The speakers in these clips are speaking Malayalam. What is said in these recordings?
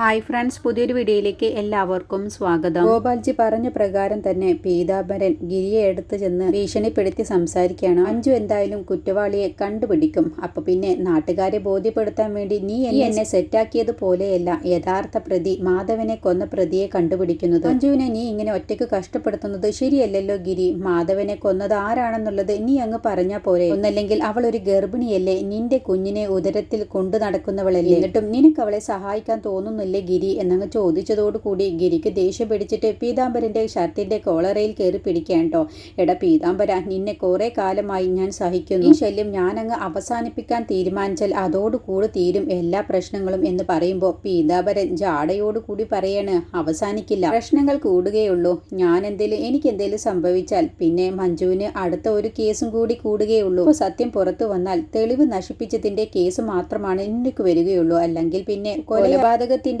ഹായ് ഫ്രണ്ട്സ് പുതിയൊരു വീഡിയോയിലേക്ക് എല്ലാവർക്കും സ്വാഗതം. ഗോപാൽജി പറഞ്ഞ പ്രകാരം തന്നെ പീതാംബരൻ ഗിരിയെ എടുത്തു ചെന്ന് ഭീഷണിപ്പെടുത്തി സംസാരിക്കുകയാണ്. അഞ്ചു എന്തായാലും കുറ്റവാളിയെ കണ്ടുപിടിക്കും. അപ്പൊ പിന്നെ നാട്ടുകാരെ ബോധ്യപ്പെടുത്താൻ വേണ്ടി നീ എന്നെ സെറ്റാക്കിയത് പോലെയല്ല യഥാർത്ഥ പ്രതി മാധവനെ കൊന്ന പ്രതിയെ കണ്ടുപിടിക്കുന്നത്. അഞ്ജുവിനെ നീ ഇങ്ങനെ ഒറ്റയ്ക്ക് കഷ്ടപ്പെടുത്തുന്നത് ശരിയല്ലല്ലോ ഗിരി. മാധവനെ കൊന്നത് ആരാണെന്നുള്ളത് നീ അങ്ങ് പറഞ്ഞാ പോരെ. ഒന്നല്ലെങ്കിൽ അവൾ ഒരു ഗർഭിണിയല്ലേ? നിന്റെ കുഞ്ഞിനെ ഉദരത്തിൽ കൊണ്ടു നടക്കുന്നവളല്ലേ? എന്നിട്ടും നിനക്ക് അവളെ സഹായിക്കാൻ തോന്നുന്നില്ലേ. ഗിരി? എന്നങ്ങ് ചോദിച്ചതോടുകൂടി ഗിരിക്ക് ദേഷ്യം പിടിച്ചിട്ട് പീതാംബരന്റെ ഷർട്ടിന്റെ കോളറയിൽ കയറി പിടിക്കാൻ എടാ പീതാംബര നിന്നെ കുറേ കാലമായി ഞാൻ സഹിക്കുന്നു. ഈ ശല്യം ഞാനങ്ങ് അവസാനിപ്പിക്കാൻ തീരുമാനിച്ചാൽ അതോടുകൂടി തീരും എല്ലാ പ്രശ്നങ്ങളും എന്ന് പറയുമ്പോൾ പീതാംബരൻ ജാടയോടുകൂടി പറയാണ് അവസാനിക്കില്ല. പ്രശ്നങ്ങൾ കൂടുകയുള്ളൂ. ഞാൻ എന്തേലും എനിക്ക് എന്തേലും സംഭവിച്ചാൽ പിന്നെ മഞ്ജുവിന് അടുത്ത ഒരു കേസും കൂടി കൂടുകയുള്ളൂ. സത്യം പുറത്തു വന്നാൽ തെളിവ് നശിപ്പിച്ചതിന്റെ കേസ് മാത്രമാണ് എനിക്ക് വരികയുള്ളൂ. അല്ലെങ്കിൽ പിന്നെ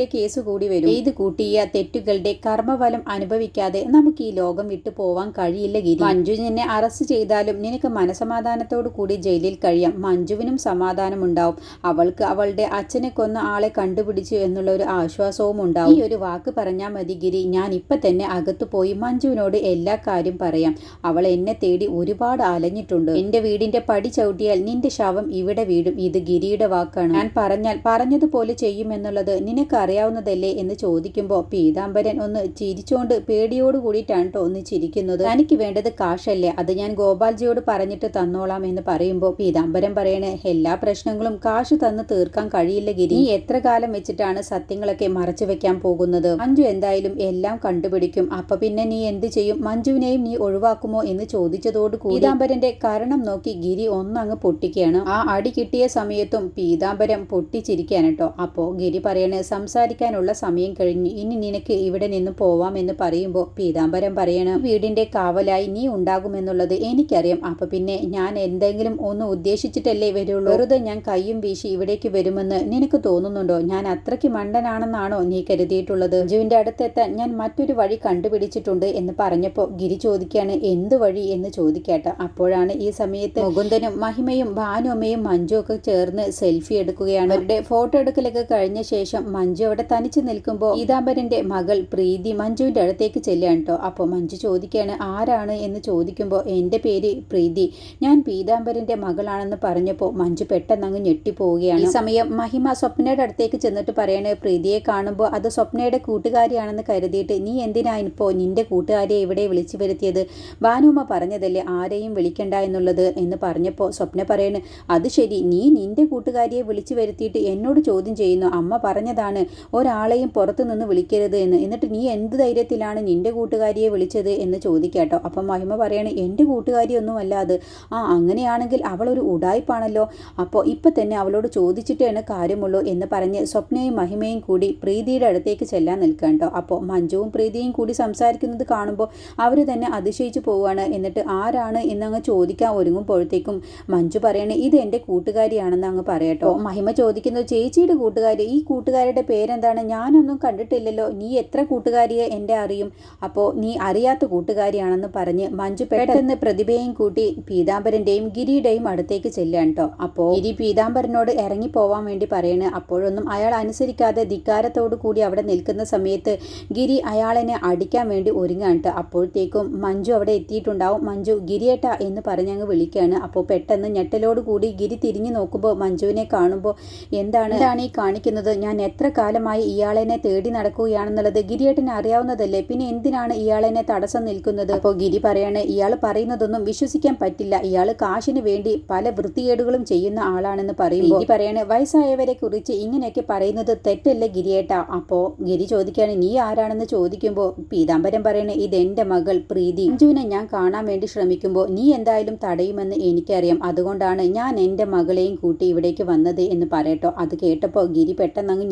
കൊലപാതകത്തിന്റെ കേസ് കൂടി വരും. ഇത് കൂട്ടിയ തെറ്റുകളുടെ കർമ്മഫലം അനുഭവിക്കാതെ നമുക്ക് ഈ ലോകം വിട്ടു പോവാൻ കഴിയില്ല ഗിരി. മഞ്ജു നിന്നെ അറസ്റ്റ് ചെയ്താലും നിനക്ക് മനസമാധാനത്തോടു കൂടി ജയിലിൽ കഴിയാം. മഞ്ജുവിനും സമാധാനം ഉണ്ടാവും അവൾക്ക് അവളുടെ അച്ഛനെ കൊന്ന ആളെ കണ്ടുപിടിച്ചു എന്നുള്ള ഒരു ആശ്വാസവും ഉണ്ടാവും. ഈ ഒരു വാക്ക് പറഞ്ഞാൽ മതി ഗിരി. ഞാൻ ഇപ്പൊ തന്നെ അകത്തു പോയി മഞ്ജുവിനോട് എല്ലാ കാര്യം പറയാം. അവൾ എന്നെ തേടി ഒരുപാട് അലഞ്ഞിട്ടുണ്ട്. എന്റെ വീടിന്റെ പടി ചവിട്ടിയാൽ നിന്റെ ശവം ഇവിടെ വീടും ഇത് ഗിരിയുടെ വാക്കാണ്. ഞാൻ പറഞ്ഞാൽ പറഞ്ഞതുപോലെ ചെയ്യുമെന്നുള്ളത് നിനക്ക് അറിയാവുന്നതല്ലേ എന്ന് ചോദിക്കുമ്പോൾ പീതാംബരൻ ഒന്ന് ചിരിച്ചുകൊണ്ട് പേടിയോട് കൂടിയിട്ടാണ് കേട്ടോ ഒന്ന് ചിരിക്കുന്നത്. തനിക്ക് വേണ്ടത് കാശല്ലേ. അത് ഞാൻ ഗോപാൽജിയോട് പറഞ്ഞിട്ട് തന്നോളാം എന്ന് പറയുമ്പോൾ പീതാംബരൻ പറയണേ എല്ലാ പ്രശ്നങ്ങളും കാശ് തന്ന് തീർക്കാൻ കഴിയില്ല ഗിരി. നീ എത്ര കാലം വെച്ചിട്ടാണ് സത്യങ്ങളൊക്കെ മറച്ചു വെക്കാൻ പോകുന്നത്? മഞ്ജു എന്തായാലും എല്ലാം കണ്ടുപിടിക്കും. അപ്പൊ പിന്നെ നീ എന്ത് ചെയ്യും? മഞ്ജുവിനെയും നീ ഒഴിവാക്കുമോ എന്ന് ചോദിച്ചതോട് പീതാംബരന്റെ കാരണം നോക്കി ഗിരി ഒന്നങ്ങ് പൊട്ടിക്കുകയാണ്. ആ അടി കിട്ടിയ സമയത്തും പീതാംബരം പൊട്ടിച്ചിരിക്കാനട്ടോ അപ്പോ ഗിരി പറയണേ സംസാരിക്കാനുള്ള സമയം കഴിഞ്ഞു ഇനി നിനക്ക് ഇവിടെ നിന്ന് പോവാം എന്ന് പറയുമ്പോൾ പീതാംബരം പറയണം വീടിന്റെ കാവലായി നീ ഉണ്ടാകുമെന്നുള്ളത് എനിക്കറിയാം. അപ്പൊ പിന്നെ ഞാൻ എന്തെങ്കിലും ഒന്ന് ഉദ്ദേശിച്ചിട്ടല്ലേ വരുള്ളൂ? വെറുതെ ഞാൻ കയ്യും വീശി ഇവിടേക്ക് വരുമെന്ന് നിനക്ക് തോന്നുന്നുണ്ടോ? ഞാൻ അത്രയ്ക്ക് മണ്ടനാണെന്നാണോ നീ കരുതിയിട്ടുള്ളത്? ജുവിന്റെ അടുത്തെത്താൻ ഞാൻ മറ്റൊരു വഴി കണ്ടുപിടിച്ചിട്ടുണ്ട് എന്ന് പറഞ്ഞപ്പോൾ ഗിരി ചോദിക്കാണ് എന്ത് വഴി? എന്ന് ചോദിക്കാട്ട. അപ്പോഴാണ് ഈ സമയത്ത് മുകുന്ദനും മഹിമയും ഭാനുമ്മയും മഞ്ജു ഒക്കെ ചേർന്ന് സെൽഫി എടുക്കുകയാണ്. അവരുടെ ഫോട്ടോ എടുക്കലൊക്കെ കഴിഞ്ഞ ശേഷം മഞ്ജു അവിടെ തനിച്ച് നിൽക്കുമ്പോൾ പീതാംബരന്റെ മകൾ പ്രീതി മഞ്ജുവിന്റെ അടുത്തേക്ക് ചെല്ലുകയാണ് കേട്ടോ അപ്പോൾ മഞ്ജു ചോദിക്കുകയാണ് ആരാണ്? എന്ന് ചോദിക്കുമ്പോൾ എന്റെ പേര് പ്രീതി. ഞാൻ പീതാംബരന്റെ മകളാണെന്ന് പറഞ്ഞപ്പോൾ മഞ്ജു പെട്ടെന്ന് അങ്ങ് ഞെട്ടിപ്പോവുകയാണ്. ഈ സമയം മഹിമ സ്വപ്നയുടെ അടുത്തേക്ക് ചെന്നിട്ട് പറയണേ പ്രീതിയെ കാണുമ്പോൾ അത് സ്വപ്നയുടെ കൂട്ടുകാരിയാണെന്ന് കരുതിയിട്ട് നീ എന്തിനാ ഇപ്പോൾ നിന്റെ കൂട്ടുകാരിയെ ഇവിടെ വിളിച്ചു വരുത്തിയത്? ഭാനുമ്മ പറഞ്ഞതല്ലേ ആരെയും വിളിക്കണ്ട എന്നുള്ളത്? എന്ന് പറഞ്ഞപ്പോൾ സ്വപ്ന പറയണ് അത് ശരി. നീ നിന്റെ കൂട്ടുകാരിയെ വിളിച്ചു വരുത്തിയിട്ട് എന്നോട് ചോദ്യം ചെയ്യുന്നു. അമ്മ പറഞ്ഞതാണ് ഒരാളെയും പുറത്തു നിന്ന് വിളിക്കരുത് എന്ന്. എന്നിട്ട് നീ എന്ത് ധൈര്യത്തിലാണ് നിന്റെ കൂട്ടുകാരിയെ വിളിച്ചത് എന്ന് ചോദിക്കാട്ടോ. അപ്പം മഹിമ പറയണേ എന്റെ കൂട്ടുകാരിയൊന്നുമല്ല അത്. ആ അങ്ങനെയാണെങ്കിൽ അവളൊരു ഉടായ്പാണല്ലോ. അപ്പോൾ ഇപ്പം തന്നെ അവളോട് ചോദിച്ചിട്ടേ കാര്യമുള്ളൂ എന്ന് പറഞ്ഞ് സ്വപ്നയും മഹിമയും കൂടി പ്രീതിയുടെ അടുത്തേക്ക് ചെല്ലാൻ നിൽക്കണ്ടോ അപ്പോൾ മഞ്ജുവും പ്രീതിയും കൂടി സംസാരിക്കുന്നത് കാണുമ്പോൾ അവർ തന്നെ അതിശയിച്ചു പോവുകയാണ്. എന്നിട്ട് ആരാണ്? എന്നങ്ങ് ചോദിക്കാൻ ഒരുങ്ങുമ്പോഴത്തേക്കും മഞ്ജു പറയണേ ഇത് എന്റെ കൂട്ടുകാരിയാണെന്ന് അങ്ങ് പറയട്ടോ മഹിമ ചോദിക്കുന്നത് ചേച്ചിയുടെ കൂട്ടുകാരി ഈ കൂട്ടുകാരുടെ പേരെന്താണ്? ഞാനൊന്നും കണ്ടിട്ടില്ലല്ലോ. നീ എത്ര കൂട്ടുകാരിയെ എന്റെ അറിയും? അപ്പോൾ നീ അറിയാത്ത കൂട്ടുകാരിയാണെന്ന് പറഞ്ഞ് മഞ്ജു പെട്ടെന്ന് പ്രതിഭയും കൂട്ടി പീതാംബരന്റെയും ഗിരിയുടെയും അടുത്തേക്ക് ചെല്ലുകയാണ് കേട്ടോ. അപ്പോൾ ഗിരി പീതാംബരനോട് ഇറങ്ങി പോവാൻ വേണ്ടി പറയണ്. അപ്പോഴൊന്നും അയാൾ അനുസരിക്കാതെ ധിക്കാരത്തോടു കൂടി അവിടെ നിൽക്കുന്ന സമയത്ത് ഗിരി അയാളെന്നെ അടിക്കാൻ വേണ്ടി ഒരുങ്ങാണ് കേട്ടോ. അപ്പോഴത്തേക്കും മഞ്ജു അവിടെ എത്തിയിട്ടുണ്ടാവും. മഞ്ജു ഗിരിയേട്ട എന്ന് പറഞ്ഞങ്ങ് വിളിക്കുകയാണ്. അപ്പോൾ പെട്ടെന്ന് ഞെട്ടലോട് കൂടി ഗിരി തിരിഞ്ഞു നോക്കുമ്പോൾ മഞ്ജുവിനെ കാണുമ്പോൾ എന്താണ്? എന്താണ് ഈ കാണിക്കുന്നത്? ഞാൻ എത്ര കാലമായി ഇയാളെന്നെ തേടി നടക്കുകയാണെന്നുള്ളത് ഗിരിയേട്ടന് അറിയാവുന്നതല്ലേ? പിന്നെ എന്തിനാണ് ഇയാളെന്നെ തടസ്സം നിൽക്കുന്നത്? അപ്പോൾ ഗിരി പറയാണ് ഇയാൾ പറയുന്നതൊന്നും വിശ്വസിക്കാൻ പറ്റില്ല. ഇയാൾ കാശിന് വേണ്ടി പല വൃത്തികേടുകളും ചെയ്യുന്ന ആളാണെന്ന് പറയുമ്പോൾ ഗിരി പറയാണ് വയസ്സായവരെ കുറിച്ച് ഇങ്ങനെയൊക്കെ പറയുന്നത് തെറ്റല്ലേ ഗിരിയേട്ട? അപ്പോൾ ഗിരി ചോദിക്കുകയാണ് നീ ആരാണെന്ന് ചോദിക്കുമ്പോൾ പീതാംബരം പറയണേ ഇത് എന്റെ മകൾ പ്രീതി. അഞ്ജുവിനെ ഞാൻ കാണാൻ വേണ്ടി ശ്രമിക്കുമ്പോൾ നീ എന്തായാലും തടയുമെന്ന് എനിക്കറിയാം. അതുകൊണ്ടാണ് ഞാൻ എന്റെ മകളെയും കൂട്ടി ഇവിടേക്ക് വന്നത് എന്ന് പറയട്ടോ. അത് കേട്ടപ്പോൾ ഗിരി പെട്ടെന്ന് അങ്ങ്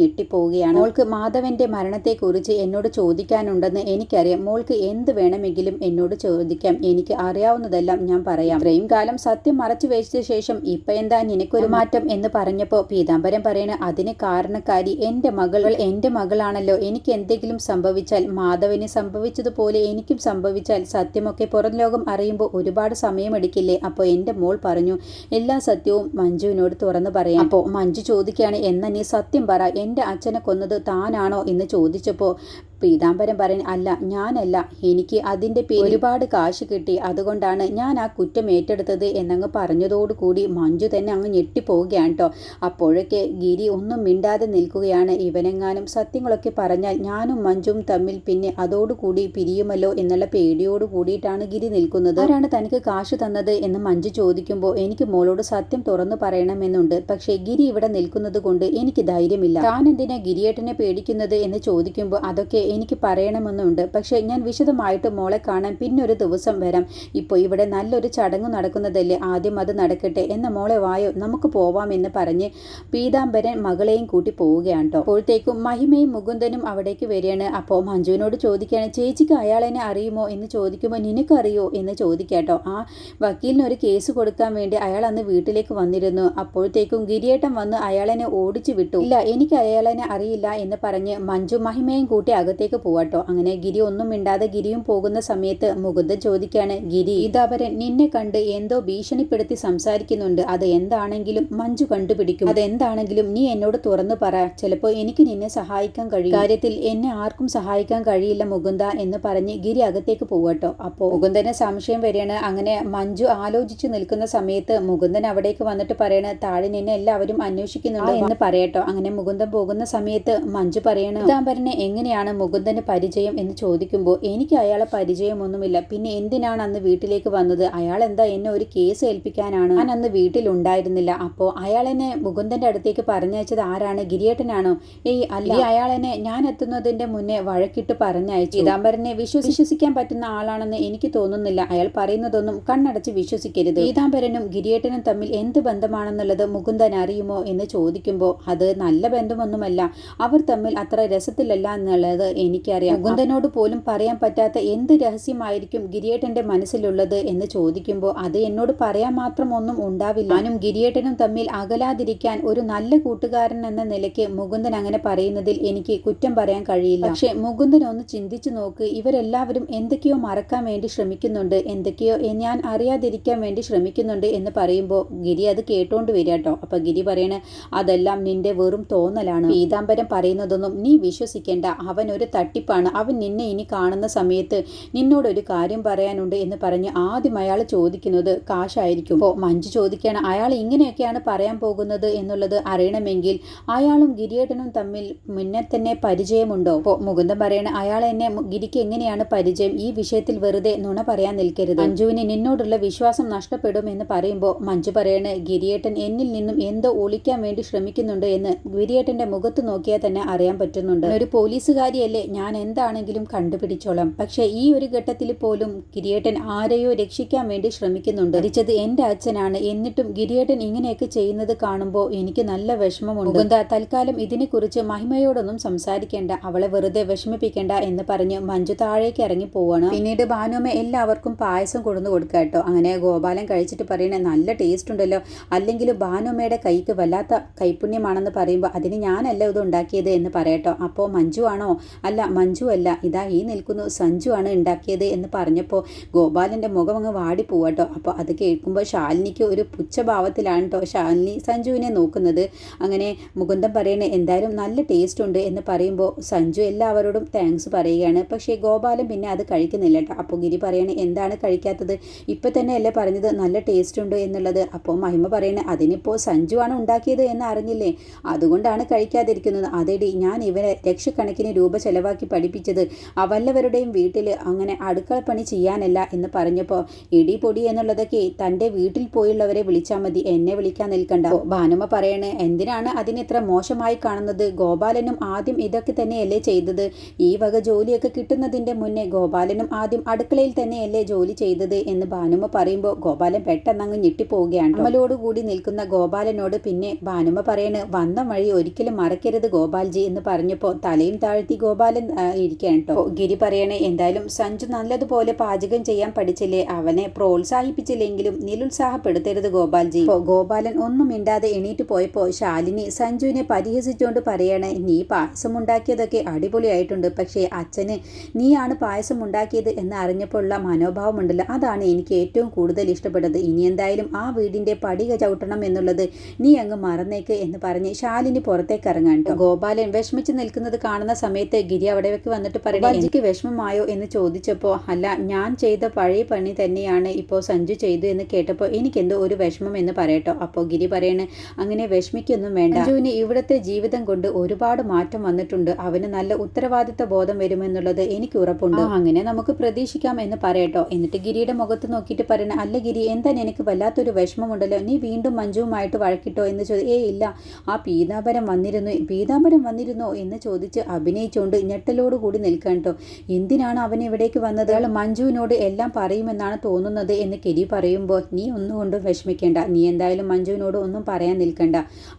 ഞെട്ടിപ്പോവുകയാണ് മോൾക്ക് മാധവന്റെ മരണത്തെക്കുറിച്ച് എന്നോട് ചോദിക്കാനുണ്ടെന്ന് എനിക്കറിയാം. മോൾക്ക് എന്ത് വേണമെങ്കിലും എന്നോട് ചോദിക്കാം. എനിക്ക് അറിയാവുന്നതെല്ലാം ഞാൻ പറയാം. ഇത്രയും കാലം സത്യം മറച്ചു വെച്ച ശേഷം ഇപ്പൊ എന്താ നിനക്കൊരു മാറ്റം എന്ന് പറഞ്ഞപ്പോ പീതാംബരം പറയണ അതിന് കാരണക്കാരി എന്റെ മകൾ. എന്റെ മകളാണല്ലോ. എനിക്ക് എന്തെങ്കിലും സംഭവിച്ചാൽ മാധവന് സംഭവിച്ചതുപോലെ എനിക്കും സംഭവിച്ചാൽ സത്യമൊക്കെ പുറം ലോകം അറിയുമ്പോൾ ഒരുപാട് സമയമെടുക്കില്ലേ? അപ്പോൾ എന്റെ മോൾ പറഞ്ഞു എല്ലാ സത്യവും മഞ്ജുവിനോട് തുറന്നു പറയാം. അപ്പോൾ മഞ്ജു ചോദിക്കുകയാണ് എന്നാ നീ സത്യം പറ. എന്റെ അച്ഛനെ കൊന്നത് താനാണോ എന്ന് ചോദിച്ചപ്പോൾ പീതാംബരൻ പറയും അല്ല ഞാനല്ല. എനിക്ക് അതിന്റെ പേര് ഒരുപാട് കാശ് കിട്ടി. അതുകൊണ്ടാണ് ഞാൻ ആ കുറ്റം ഏറ്റെടുത്തത് എന്നങ്ങ് പറഞ്ഞതോടുകൂടി മഞ്ജു തന്നെ അങ്ങ് ഞെട്ടിപ്പോവുകയാണ് കേട്ടോ അപ്പോഴൊക്കെ ഗിരി ഒന്നും മിണ്ടാതെ നിൽക്കുകയാണ്. ഇവനെങ്ങാനും സത്യങ്ങളൊക്കെ പറഞ്ഞാൽ ഞാനും മഞ്ജുവും തമ്മിൽ പിന്നെ അതോടുകൂടി പിരിയുമല്ലോ എന്നുള്ള പേടിയോട് കൂടിയിട്ടാണ് ഗിരി നിൽക്കുന്നത്. ആരാണ് തനിക്ക് കാശ് തന്നത് എന്ന് മഞ്ജു ചോദിക്കുമ്പോൾ എനിക്ക് മോളോട് സത്യം തുറന്നു പറയണമെന്നുണ്ട്. പക്ഷേ ഗിരി ഇവിടെ നിൽക്കുന്നത് കൊണ്ട് എനിക്ക് ധൈര്യമില്ല. താൻ എന്തിനാ ഗിരിയേട്ടനെ പേടിക്കുന്നത്? എന്ന് ചോദിക്കുമ്പോൾ അതൊക്കെ എനിക്ക് പറയണമെന്നുണ്ട്. പക്ഷേ ഞാൻ വിശദമായിട്ട് മോളെ കാണാൻ പിന്നൊരു ദിവസം വരാം. ഇപ്പോൾ ഇവിടെ നല്ലൊരു ചടങ്ങ് നടക്കുന്നതല്ലേ? ആദ്യം അത് നടക്കട്ടെ. എന്ന മോളെ വായോ നമുക്ക് പോവാമെന്ന് പറഞ്ഞ് പീതാംബരൻ മകളെയും കൂട്ടി പോവുകയാണ് കേട്ടോ. അപ്പോഴത്തേക്കും മഹിമയും മുകുന്ദനും അവിടേക്ക് വരികയാണ്. അപ്പോൾ മഞ്ജുവിനോട് ചോദിക്കുകയാണ് ചേച്ചിക്ക് അയാളെന്നെ അറിയുമോ? എന്ന് ചോദിക്കുമ്പോൾ നിനക്കറിയോ? എന്ന് ചോദിക്കാട്ടോ ആ വക്കീലിന് ഒരു കേസ് കൊടുക്കാൻ വേണ്ടി അയാൾ അന്ന് വീട്ടിലേക്ക് വന്നിരുന്നു. അപ്പോഴത്തേക്കും ഗിരിയേട്ടൻ വന്ന് അയാളെന്നെ ഓടിച്ചു വിട്ടു. ഇല്ല എനിക്ക് അയാളെന്നെ അറിയില്ല എന്ന് പറഞ്ഞ് മഞ്ജു മഹിമയും കൂട്ടി അകത്തേക്ക് പോവാട്ടോ. അങ്ങനെ ഗിരി ഒന്നും മിണ്ടാതെ ഗിരിയും പോകുന്ന സമയത്ത് മുകുന്ദൻ ചോദിക്കാണ് ഗിരി ഇതാവരൻ നിന്നെ കണ്ട് എന്തോ ഭീഷണിപ്പെടുത്തി സംസാരിക്കുന്നുണ്ട്. അത് എന്താണെങ്കിലും മഞ്ജു കണ്ടുപിടിക്കും. അതെന്താണെങ്കിലും നീ എന്നോട് തുറന്നു പറ. ചിലപ്പോൾ എനിക്ക് നിന്നെ സഹായിക്കാൻ കഴിയും. കാര്യത്തിൽ എന്നെ ആർക്കും സഹായിക്കാൻ കഴിയില്ല മുകുന്ദ എന്ന് പറഞ്ഞ് ഗിരി അകത്തേക്ക് പോവട്ടോ. അപ്പോൾ മുകുന്ദന് സംശയം വരികയാണ്. അങ്ങനെ മഞ്ജു ആലോചിച്ചു നിൽക്കുന്ന സമയത്ത് മുകുന്ദൻ അവിടേക്ക് വന്നിട്ട് പറയണ താഴെ നിന്നെ എല്ലാവരും അന്വേഷിക്കുന്നുണ്ട് എന്ന് പറയട്ടോ. അങ്ങനെ മുകുന്ദൻ പോകുന്ന സമയത്ത് മഞ്ജു പറയണ പീതാംബരനെ എങ്ങനെയാണ് മുകുന്ദന് പരിചയം എന്ന് ചോദിക്കുമ്പോൾ എനിക്ക് അയാളെ പരിചയമൊന്നുമില്ല. പിന്നെ എന്തിനാണ് അന്ന് വീട്ടിലേക്ക് വന്നത്? അയാൾ എന്താ എന്നെ ഒരു കേസ് ഏൽപ്പിക്കാനാണ്? ഞാൻ അന്ന് വീട്ടിലുണ്ടായിരുന്നില്ല. അപ്പോൾ അയാൾ എന്നെ മുകുന്ദന്റെ അടുത്തേക്ക് പറഞ്ഞയച്ചത് ആരാണ്? ഗിരിയേട്ടനാണോ? ഏയ് അല്ല. ഈ എന്നെ ഞാൻ എത്തുന്നതിന്റെ മുന്നേ വഴക്കിട്ട് പറഞ്ഞയച്ചു. പീതാംബരനെ വിശ്വസിക്കാൻ പറ്റുന്ന ആളാണെന്ന് എനിക്ക് തോന്നുന്നില്ല. അയാൾ പറയുന്നതൊന്നും കണ്ണടച്ച് വിശ്വസിക്കരുത്. പീതാംബരനും ഗിരിയേട്ടനും തമ്മിൽ എന്ത് ബന്ധമാണെന്നുള്ളത് മുകുന്ദൻ അറിയുമോ എന്ന് ചോദിക്കുമ്പോൾ അത് നല്ല ബന്ധമൊന്നുമല്ല. അവർ തമ്മിൽ അത്ര രസത്തിലല്ല എന്നുള്ളത് എനിക്കറിയാം. മുകുന്ദനോട് പോലും പറയാൻ പറ്റാത്ത എന്ത് രഹസ്യമായിരിക്കും ഗിരിയേട്ടന്റെ മനസ്സിലുള്ളത് എന്ന് ചോദിക്കുമ്പോൾ അത് എന്നോട് പറയാൻ മാത്രം ഒന്നും ഉണ്ടാവില്ല. ഞാനും ഗിരിയേട്ടനും തമ്മിൽ അകലാതിരിക്കാൻ ഒരു നല്ല കൂട്ടുകാരൻ എന്ന നിലയ്ക്ക് മുകുന്ദൻ അങ്ങനെ പറയുന്നതിൽ എനിക്ക് കുറ്റം പറയാൻ കഴിയില്ല. പക്ഷെ മുകുന്ദൻ ഒന്ന് ചിന്തിച്ചു നോക്ക് ഇവരെല്ലാവരും എന്തൊക്കെയോ മറക്കാൻ വേണ്ടി ശ്രമിക്കുന്നുണ്ട് എന്തൊക്കെയോ ഞാൻ അറിയാതിരിക്കാൻ വേണ്ടി ശ്രമിക്കുന്നുണ്ട് എന്ന് പറയുമ്പോൾ ഗിരി അത് കേട്ടോണ്ട് വരിക കേട്ടോ. അപ്പൊ ഗിരി പറയണ അതെല്ലാം നിന്റെ വെറും തോന്നലാണ്. പീതാംബരം പറയുന്നതൊന്നും നീ വിശ്വസിക്കേണ്ട. അവൻ ഒരു തട്ടിപ്പാണ്. അവൻ നിന്നെ ഇനി കാണുന്ന സമയത്ത് നിന്നോടൊരു കാര്യം പറയാനുണ്ട് എന്ന് പറഞ്ഞ് ആദ്യം അയാൾ ചോദിക്കുന്നത് കാശായിരിക്കും. അപ്പോൾ മഞ്ജു ചോദിക്കുകയാണ് അയാൾ ഇങ്ങനെയൊക്കെയാണ് പറയാൻ പോകുന്നത് എന്നുള്ളത് അറിയണമെങ്കിൽ അയാളും ഗിരിയേട്ടനും തമ്മിൽ മുന്നേ തന്നെ പരിചയമുണ്ടോ? അപ്പോൾ മുകുന്ദൻ പറയണ അയാൾ എന്നെ ഗിരിക്ക് എങ്ങനെയാണ് പരിചയം? ഈ വിഷയത്തിൽ വെറുതെ നുണ പറയാൻ നിൽക്കരുത്. മഞ്ജുവിന് നിന്നോടുള്ള വിശ്വാസം നഷ്ടപ്പെടും എന്ന് പറയുമ്പോൾ മഞ്ജു പറയണ ഗിരിയേട്ടൻ എന്നിൽ നിന്നും എന്തോ ഒളിക്കാൻ വേണ്ടി ശ്രമിക്കുന്നുണ്ട് എന്ന് ഗിരിയേട്ടന്റെ മുഖത്ത് നോക്കിയാൽ തന്നെ അറിയാൻ പറ്റുന്നുണ്ട്. ഒരു പോലീസുകാരിയല്ലേ ഞാൻ എന്താണെങ്കിലും കണ്ടുപിടിച്ചോളാം. പക്ഷേ ഈ ഒരു ഘട്ടത്തിൽ പോലും ഗിരിയേട്ടൻ ആരെയോ രക്ഷിക്കാൻ വേണ്ടി ശ്രമിക്കുന്നുണ്ട്. മരിച്ചത് എന്റെ അച്ഛനാണ്. എന്നിട്ടും ഗിരിയേട്ടൻ ഇങ്ങനെയൊക്കെ ചെയ്യുന്നത് കാണുമ്പോൾ എനിക്ക് നല്ല വിഷമമുണ്ട്. മുകുന്ദ തൽക്കാലം ഇതിനെക്കുറിച്ച് മഹിമയോടൊന്നും സംസാരിക്കേണ്ട. അവളെ വെറുതെ വിഷമിപ്പിക്കേണ്ട എന്ന് പറഞ്ഞ് മഞ്ജു താഴേക്ക് ഇറങ്ങി പോവാണ്. പിന്നീട് ഭാനുമ്മ എല്ലാവർക്കും പായസം കൊടുന്നു കൊടുക്കുക കേട്ടോ. അങ്ങനെ ഗോപാലൻ കഴിച്ചിട്ട് പറയണേ നല്ല ടേസ്റ്റ് ഉണ്ടല്ലോ. അല്ലെങ്കിൽ ഭാനുമ്മയുടെ കൈക്ക് വല്ലാത്ത കൈപ്പുണ്യമാണെന്ന് പറയുമ്പോൾ അതിന് ഞാനല്ല ഇത് ഉണ്ടാക്കിയത് എന്ന് പറയട്ടോ. അപ്പോൾ മഞ്ജു ആണോ? അല്ല മഞ്ജു അല്ല. ഇതാ ഈ നിൽക്കുന്നു. സഞ്ജു ആണ് ഉണ്ടാക്കിയത് എന്ന് പറഞ്ഞപ്പോൾ ഗോപാലന്റെ മുഖം അങ്ങ് വാടി പോവാട്ടോ അപ്പോൾ അത് കേൾക്കുമ്പോൾ ശാലിനിക്ക് ഒരു പുച്ഛഭാവത്തിലാണ് കേട്ടോ ശാലിനി സഞ്ജുവിനെ നോക്കുന്നത്. അങ്ങനെ മുകുന്ദൻ പറയണേ എന്തായാലും നല്ല ടേസ്റ്റ് ഉണ്ട് എന്ന് പറയുമ്പോൾ സഞ്ജു എല്ലാവരോടും താങ്ക്സ് പറയുകയാണ്. പക്ഷേ ഗോപാലൻ പിന്നെ അത് കഴിക്കുന്നില്ല കേട്ടോ അപ്പോൾ ഗിരി പറയണേ എന്താണ് കഴിക്കാത്തത്? ഇപ്പം തന്നെ അല്ലേ പറഞ്ഞത്? നല്ല ടേസ്റ്റ് ഉണ്ട് എന്നുള്ളത്. അപ്പോൾ മഹിമ പറയണേ അതിനിപ്പോൾ സഞ്ജു ആണ് ഉണ്ടാക്കിയത് എന്ന് അറിഞ്ഞില്ലേ? അതുകൊണ്ടാണ് കഴിക്കാതിരിക്കുന്നത്. അതേടി ഞാൻ ഇവരെ ലക്ഷക്കണക്കിന് രൂപ ചെലവാക്കി പഠിപ്പിച്ചത്. അവല്ലവരുടെയും വീട്ടിൽ അങ്ങനെ അടുക്കള പണി ചെയ്യാനല്ല എന്ന് പറഞ്ഞപ്പോൾ ഇടി പൊടി എന്നുള്ളതൊക്കെ തന്റെ വീട്ടിൽ പോയുള്ളവരെ വിളിച്ചാൽ മതി എന്നെ വിളിക്കാൻ നിൽക്കണ്ട. ഭാനുമ പറയണേ എന്തിനാണ് അതിനിത്ര മോശമായി കാണുന്നത്? ഗോപാലനും ആദ്യം ഇതൊക്കെ തന്നെയല്ലേ ചെയ്തത്? ഈ വക ജോലിയൊക്കെ കിട്ടുന്നതിന്റെ മുന്നേ ഗോപാലനും ആദ്യം അടുക്കളയിൽ തന്നെയല്ലേ ജോലി ചെയ്തത്? എന്ന് ഭാനുമ പറയുമ്പോൾ ഗോപാലൻ പെട്ടെന്ന് അങ്ങ് ഞെട്ടിപ്പോവുകയാണ്. അമലോടുകൂടി നിൽക്കുന്ന ഗോപാലനോട് പിന്നെ ഭാനുമ പറയണ് വന്ന വഴി ഒരിക്കലും മറക്കരുത് ഗോപാൽജി എന്ന് പറഞ്ഞപ്പോൾ തലയും താഴ്ത്തി ഗോപാൽ ഗോപാലൻ ഇരിക്കുകയാണ് കേട്ടോ ഗിരി പറയണേ എന്തായാലും സഞ്ജു നല്ലതുപോലെ പാചകം ചെയ്യാൻ പഠിച്ചില്ലേ? അവനെ പ്രോത്സാഹിപ്പിച്ചില്ലെങ്കിലും നിരുത്സാഹപ്പെടുത്തരുത് ഗോപാൽജി. ഇപ്പോ ഗോപാലൻ ഒന്നും മിണ്ടാതെ എണീറ്റ് പോയപ്പോ ശാലിനി സഞ്ജുവിനെ പരിഹസിച്ചുകൊണ്ട് പറയണേ നീ പായസം ഉണ്ടാക്കിയതൊക്കെ അടിപൊളിയായിട്ടുണ്ട് പക്ഷേ അച്ഛന് നീയാണ് പായസം ഉണ്ടാക്കിയത് എന്ന് അറിഞ്ഞപ്പോഴുള്ള മനോഭാവമുണ്ടല്ലോ. അതാണ് എനിക്ക് ഏറ്റവും കൂടുതൽ ഇഷ്ടപ്പെട്ടത്. ഇനി എന്തായാലും ആ വീടിന്റെ പടിക ചവിട്ടണം എന്നുള്ളത് നീ അങ്ങ് മറന്നേക്ക് എന്ന് പറഞ്ഞ് ശാലിനി പുറത്തേക്ക് ഇറങ്ങാൻ. ഗോപാലൻ വിഷമിച്ച് നിൽക്കുന്നത് കാണുന്ന സമയത്ത് ഗിരി അവിടേക്ക് വന്നിട്ട് പറയണേ എനിക്ക് വിഷമമായോ? എന്ന് ചോദിച്ചപ്പോൾ അല്ല ഞാൻ ചെയ്ത പഴയ പണി തന്നെയാണ് ഇപ്പോൾ സഞ്ജു ചെയ്തു എന്ന് കേട്ടപ്പോൾ എനിക്കെന്തോ ഒരു വിഷമം എന്ന് പറയട്ടോ. അപ്പോൾ ഗിരി പറയണ് അങ്ങനെ വിഷമിക്കൊന്നും വേണ്ട. സഞ്ജുവിന് ഇവിടുത്തെ ജീവിതം കൊണ്ട് ഒരുപാട് മാറ്റം വന്നിട്ടുണ്ട്. അവന് നല്ല ഉത്തരവാദിത്ത ബോധം വരുമെന്നുള്ളത് എനിക്ക് ഉറപ്പുണ്ട്. അങ്ങനെ നമുക്ക് പ്രതീക്ഷിക്കാം എന്ന് പറയട്ടോ. എന്നിട്ട് ഗിരിയുടെ മുഖത്ത് നോക്കിയിട്ട് പറയണ അല്ല ഗിരി എന്താ എനിക്ക് വല്ലാത്തൊരു വിഷമമുണ്ടല്ലോ? നീ വീണ്ടും മഞ്ജുവുമായിട്ട് വഴക്കിട്ടോ? എന്ന് ചോദി ഏ ഇല്ല. ആ പീതാംബരം വന്നിരുന്നു. പീതാംബരം വന്നിരുന്നോ? എന്ന് ചോദിച്ച് അഭിനയിച്ചുകൊണ്ട് ഞെട്ടലോട് കൂടി നിൽക്കാൻ കേട്ടോ എന്തിനാണ് അവൻ ഇവിടേക്ക് വന്നത്? അയാൾ മഞ്ജുവിനോട് എല്ലാം പറയുമെന്നാണ് തോന്നുന്നത് എന്ന് കിരി പറയുമ്പോൾ നീ ഒന്നും ഒന്നുകൊണ്ടും വിഷമിക്കേണ്ട. നീ എന്തായാലും മഞ്ജുവിനോട് ഒന്നും പറയാൻ നിൽക്കണ്ട.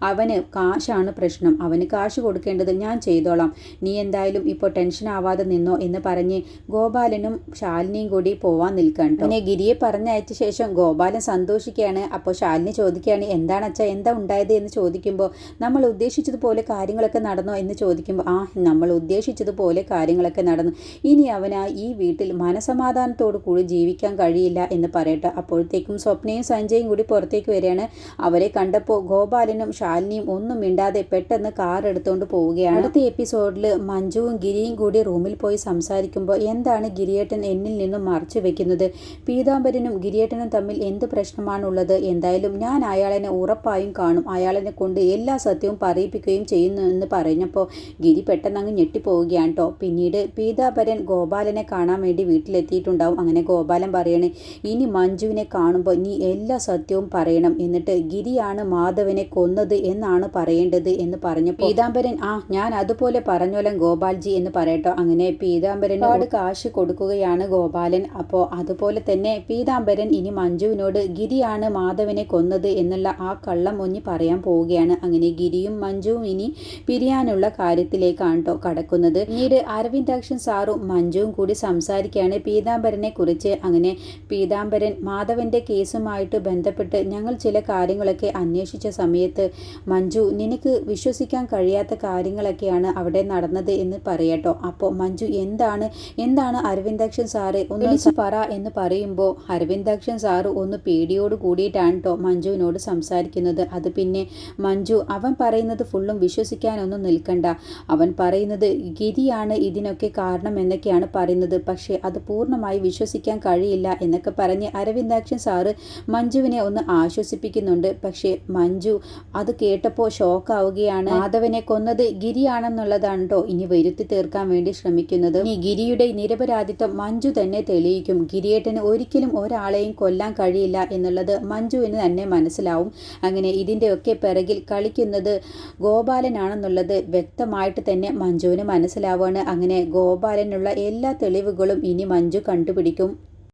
അവന് കാശാണ് പ്രശ്നം. അവന് കാശ് കൊടുക്കേണ്ടത് ഞാൻ ചെയ്തോളാം. നീ എന്തായാലും ഇപ്പോൾ ടെൻഷൻ ആവാതെ നിന്നോ എന്ന് പറഞ്ഞ് ഗോപാലനും ശാലിനിയും കൂടി പോവാൻ നിൽക്കാൻ ട്ടോ. പിന്നെ ഗിരിയെ പറഞ്ഞയച്ച ശേഷം ഗോപാലൻ സന്തോഷിക്കുകയാണ്. അപ്പോൾ ശാലിനി ചോദിക്കുകയാണ് എന്താണ് അച്ഛാ എന്താ ഉണ്ടായത്? എന്ന് ചോദിക്കുമ്പോൾ നമ്മൾ ഉദ്ദേശിച്ചതുപോലെ കാര്യങ്ങളൊക്കെ നടന്നോ? എന്ന് ചോദിക്കുമ്പോൾ ആ നമ്മൾ ഉദ്ദേശിച്ചതുപോലെ കാര്യങ്ങളൊക്കെ നടന്നു. ഇനി അവന് ഈ വീട്ടിൽ മനസമാധാനത്തോടു കൂടി ജീവിക്കാൻ കഴിയില്ല എന്ന് പറയട്ടെ. അപ്പോഴത്തേക്കും സ്വപ്നയും സഞ്ജയും കൂടി പുറത്തേക്ക് വരികയാണ്. അവരെ കണ്ടപ്പോൾ ഗോപാലനും ശാലിനിയും ഒന്നും മിണ്ടാതെ പെട്ടെന്ന് കാർ എടുത്തുകൊണ്ട് പോവുകയാണ്. അടുത്ത എപ്പിസോഡിൽ മഞ്ജുവും ഗിരിയും കൂടി റൂമിൽ പോയി സംസാരിക്കുമ്പോൾ എന്താണ് ഗിരിയേട്ടൻ എന്നിൽ നിന്നും മറച്ചു വെക്കുന്നത്? പീതാംബരനും ഗിരിയേട്ടനും തമ്മിൽ എന്ത് പ്രശ്നമാണുള്ളത്? എന്തായാലും ഞാൻ അയാളെ ഉറപ്പായും കാണും. അയാളെ കൊണ്ട് എല്ലാ സത്യവും പറയിപ്പിക്കുകയും ചെയ്യുന്നു എന്ന് പറഞ്ഞപ്പോൾ ഗിരി പെട്ടെന്ന് അങ്ങ് ഞെട്ടിപ്പോവുകയാണ് കേട്ടോ പിന്നീട് പീതാപരൻ ഗോപാലനെ കാണാൻ വേണ്ടി വീട്ടിലെത്തിയിട്ടുണ്ടാവും. അങ്ങനെ ഗോപാലൻ പറയണേ ഇനി മഞ്ജുവിനെ കാണുമ്പോൾ നീ എല്ലാ സത്യവും പറയണം. എന്നിട്ട് ഗിരിയാണ് മാധവനെ കൊന്നത് എന്നാണ് പറയേണ്ടത് എന്ന് പറഞ്ഞപ്പോൾ പീതാംബരൻ ആ ഞാൻ അതുപോലെ പറഞ്ഞോലം ഗോപാൽജി എന്ന് പറയട്ടോ. അങ്ങനെ പീതാംബരൻ ഒരുപാട് കാശ് കൊടുക്കുകയാണ് ഗോപാലൻ. അപ്പോൾ അതുപോലെ തന്നെ പീതാംബരൻ ഇനി മഞ്ജുവിനോട് ഗിരിയാണ് മാധവനെ കൊന്നത് എന്നുള്ള ആ കള്ളം ഒന്നി പറയാൻ പോവുകയാണ്. അങ്ങനെ ഗിരിയും മഞ്ജുവും ഇനി പിരിയാനുള്ള കാര്യത്തിലേക്കാണ് കേട്ടോ കടക്കുന്നത്. പിന്നീട് അരവിന്ദാക്ഷൻ സാറും മഞ്ജുവും കൂടി സംസാരിക്കുകയാണ്. പീതാംബരനെ കുറിച്ച് അങ്ങനെ പീതാംബരൻ മാധവന്റെ കേസുമായിട്ട് ബന്ധപ്പെട്ട് ഞങ്ങൾ ചില കാര്യങ്ങളൊക്കെ അന്വേഷിച്ച സമയത്ത് മഞ്ജു നിനക്ക് വിശ്വസിക്കാൻ കഴിയാത്ത കാര്യങ്ങളൊക്കെയാണ് അവിടെ നടന്നത് എന്ന് പറയട്ടോ. അപ്പോൾ മഞ്ജു എന്താണ്? എന്താണ് അരവിന്ദാക്ഷൻ സാറ്? ഒന്ന് പറ എന്ന് പറയുമ്പോൾ അരവിന്ദാക്ഷൻ സാറ് ഒന്ന് പേടിയോട് കൂടിയിട്ടാണ് കേട്ടോ മഞ്ജുവിനോട് സംസാരിക്കുന്നത്. അത് പിന്നെ മഞ്ജു അവൻ പറയുന്നത് ഫുള്ളും വിശ്വസിക്കാനൊന്നും നിൽക്കണ്ട. അവൻ പറയുന്നത് ഗിരിയാണ് ഇതിനൊക്കെ കാരണം എന്നൊക്കെയാണ് പറയുന്നത്. പക്ഷേ അത് പൂർണമായി വിശ്വസിക്കാൻ കഴിയില്ല എന്നൊക്കെ പറഞ്ഞ് അരവിന്ദാക്ഷൻ സാറ് മഞ്ജുവിനെ ഒന്ന് ആശ്വസിപ്പിക്കുന്നുണ്ട്. പക്ഷേ മഞ്ജു അത് കേട്ടപ്പോൾ ഷോക്കാവുകയാണ്. മാധവനെ കൊന്നത് ഗിരിയാണെന്നുള്ളതാണ് ഇനി വരുത്തി തീർക്കാൻ വേണ്ടി ശ്രമിക്കുന്നത്. ഇനി ഗിരിയുടെ നിരപരാധിത്വം മഞ്ജു തന്നെ തെളിയിക്കും. ഗിരിയേട്ടന് ഒരിക്കലും ഒരാളെയും കൊല്ലാൻ കഴിയില്ല എന്നുള്ളത് മഞ്ജുവിന് തന്നെ മനസ്സിലാവും. അങ്ങനെ ഇതിന്റെയൊക്കെ പിറകിൽ കളിക്കുന്നത് ഗോപാലനാണെന്നുള്ളത് വ്യക്തമായിട്ട് തന്നെ മഞ്ജുവിന് മനസ്സിലാവുകയാണ് അങ്ങനെ ഗോപാലനുള്ള എല്ലാ തെളിവുകളും ഇനി മഞ്ജു കണ്ടുപിടിക്കും.